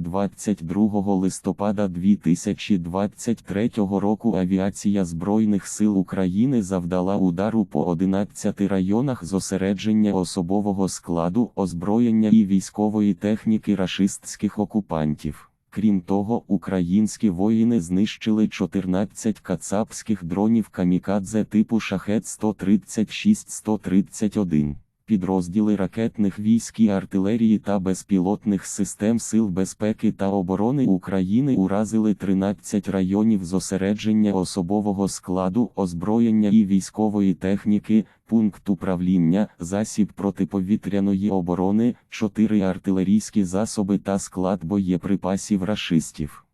22 листопада 2023 року авіація Збройних сил України завдала удару по 11 районах зосередження особового складу, озброєння і військової техніки рашистських окупантів. Крім того, українські воїни знищили 14 кацапських дронів камікадзе типу шахет 136-131. Підрозділи ракетних військ і артилерії та безпілотних систем Сил безпеки та оборони України уразили 13 районів зосередження особового складу, озброєння і військової техніки, пункт управління, засіб протиповітряної оборони, 4 артилерійські засоби та склад боєприпасів рашистів.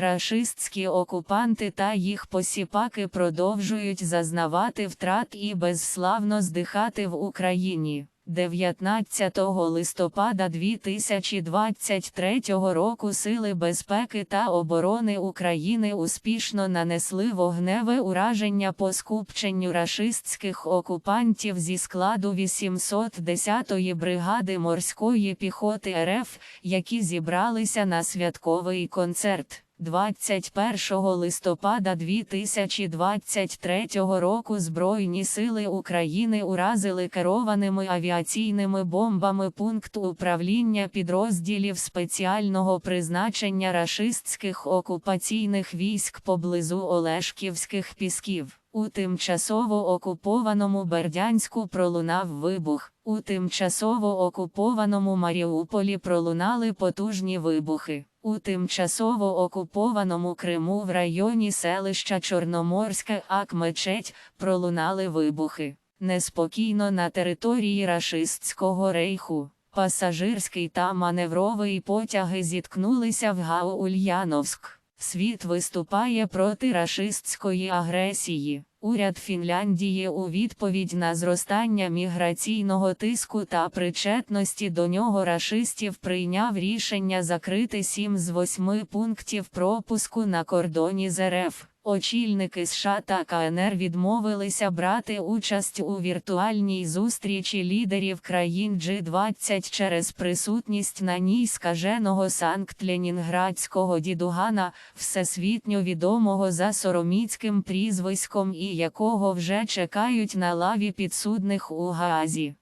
Рашистські окупанти та їх посіпаки продовжують зазнавати втрат і безславно здихати в Україні. 19 листопада 2023 року Сили безпеки та оборони України успішно нанесли вогневе ураження по скупченню рашистських окупантів зі складу 810-ї бригади морської піхоти РФ, які зібралися на святковий концерт. 21 листопада 2023 року Збройні сили України уразили керованими авіаційними бомбами пункт управління підрозділів спеціального призначення рашистських окупаційних військ поблизу Олешківських пісків. У тимчасово окупованому Бердянську пролунав вибух. У тимчасово окупованому Маріуполі пролунали потужні вибухи. У тимчасово окупованому Криму в районі селища Чорноморське Акмечеть пролунали вибухи. Неспокійно на території рашистського рейху. Пасажирський та маневровий потяги зіткнулися в Гау-Ульяновськ. Світ виступає проти рашистської агресії. Уряд Фінляндії у відповідь на зростання міграційного тиску та причетності до нього рашистів прийняв рішення закрити сім з восьми пунктів пропуску на кордоні з РФ. Очільники США та КНР відмовилися брати участь у віртуальній зустрічі лідерів країн G20 через присутність на ній скаженого Санкт-Ленінградського дідугана, всесвітньо відомого за сороміцьким прізвиськом і якого вже чекають на лаві підсудних у Гаазі.